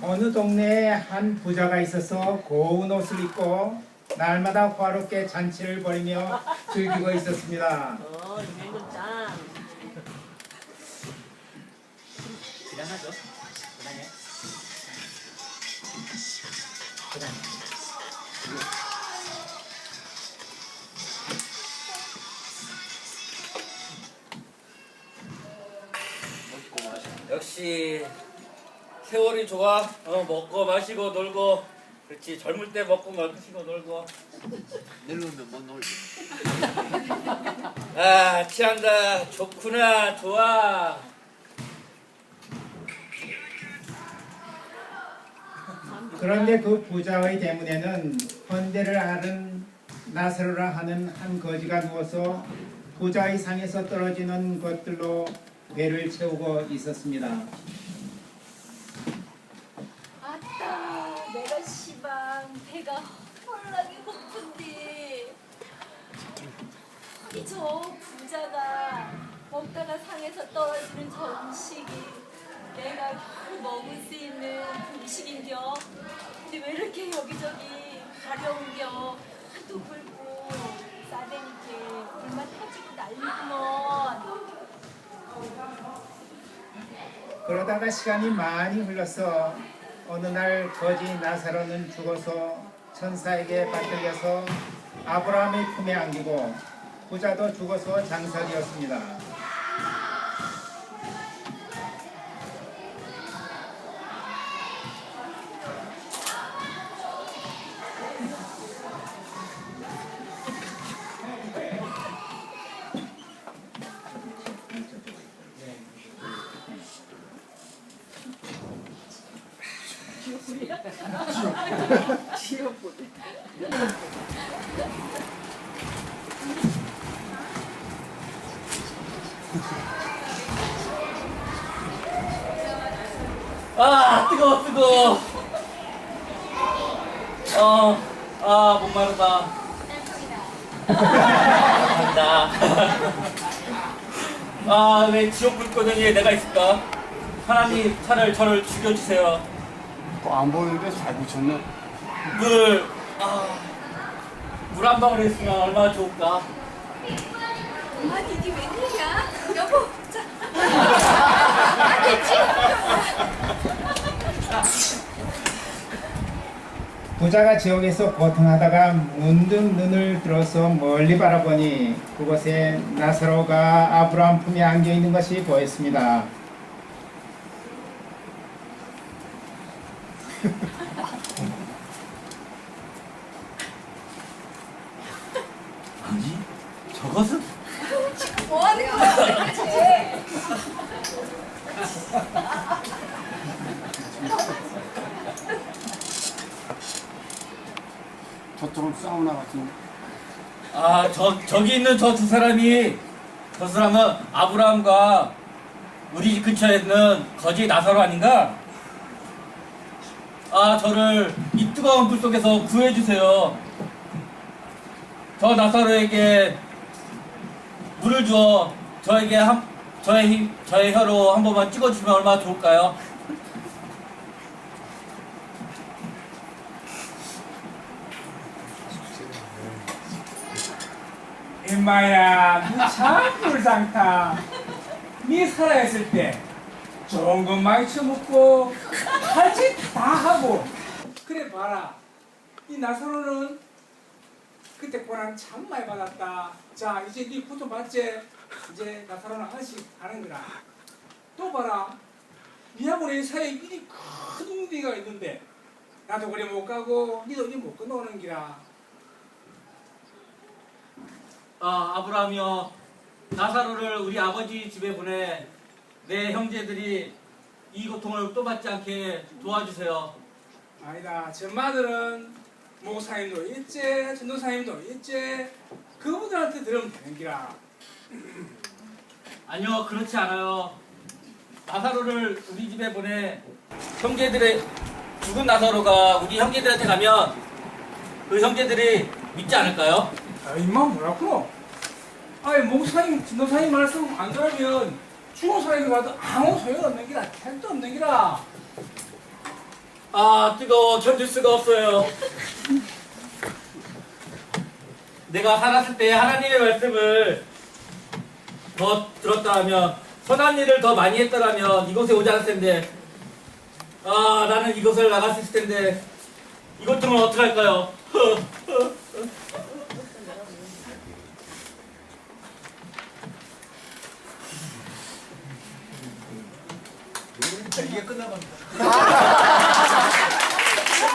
어느 동네에 한 부자가 있어서 고운 옷을 입고 날마다 화롭게 잔치를 벌이며 즐기고 있었습니다. 어, 짱. 역시 세월이 좋아. 어, 먹고 마시고 놀고. 그렇지. 젊을 때 먹고 마시고 놀고. 늙으면 못 놀지. 아, 취한다. 좋구나. 좋아. 그런데 그 부자의 대문에는 헌대를 앓은 나사로라 하는 한 거지가 누워서 부자의 상에서 떨어지는 것들로 배를 채우고 있었습니다. 아따 내가 시방 배가 헐나게 고픈데 이저 부자가 먹다가 상에서 떨어지는 저 음식이 내가 그 먹을 수 있는 음식인겨? 근데 왜 이렇게 여기저기 가려운겨? 한도 굵고 싸대니께 불만 터지고 난리구먼. 그러다가 시간이 많이 흘러서 어느 날 거지 나사로는 죽어서 천사에게 받들려서 아브라함의 품에 안기고 부자도 죽어서 장사되었습니다. 아, 뜨거워, 뜨거워. 어, 아, 목마르다. 간다. 아, 왜 지옥 불꽃에 내가 있을까? 하나님, 차를 저를 죽여주세요. 또안 보이는데 잘 붙였네. 물, 아, 물한 방울 했으면 얼마나 좋을까? 아니 이게 웬일이야? 여보 자 부자가 지옥에서 고통하다가 문득 눈을 들어서 멀리 바라보니 그곳에 나사로가 아브라함 품에 안겨 있는 것이 보였습니다. 아니, 저것은? 뭐 하는 거야 도대체 저쪽은 사우나 같은. 아, 저, 저기 있는 저 두 사람이, 저 사람은 아브라함과 우리 집 근처에 있는 거지 나사로 아닌가? 아, 저를 이 뜨거운 불 속에서 구해주세요. 저 나사로에게 물을 주어 저에게 한, 저의 힘, 저의 혀로 한 번만 찍어주시면 얼마나 좋을까요? 임마야, 니참 불상타. 니 살아있을 때 좋은 것 많이 처먹고 할짓 다 하고 그래 봐라. 이 나사로는 그때 고난 참 많이 받았다. 자, 이제 니 고통 받지? 이제 나사로는 하나씩 하는 거라. 또 봐라. 니하고 내 사이에 이리 큰 웅디가 있는데 나도 그래 못 가고 니도 이리 못 건너오는 기라. 아, 아브라함이여, 나사로를 우리 아버지 집에 보내 내 형제들이 이 고통을 또 받지 않게 도와주세요. 아니다. 전마들은 목사님도 있지, 전도사님도 있지. 그분들한테 들으면 되는 기라. 아니요, 그렇지 않아요. 나사로를 우리 집에 보내 형제들의 죽은 나사로가 우리 형제들한테 가면 그 형제들이 믿지 않을까요? 아, 임마 뭐라고? 아니 목사님, 전도사님 말씀 안 들으면 죽은 사람이 가도 아무 소용 없는 기라. 택도 없는 기라. 아 뜨거워 견딜 수가 없어요. 내가 살았을 때 하나님의 말씀을 더 들었다 하면 선한 일을 더 많이 했더라면 이곳에 오지 않았을 텐데 아 나는 이곳을 있을 텐데 이것 때문에 어떡할까요? 이게 끝나면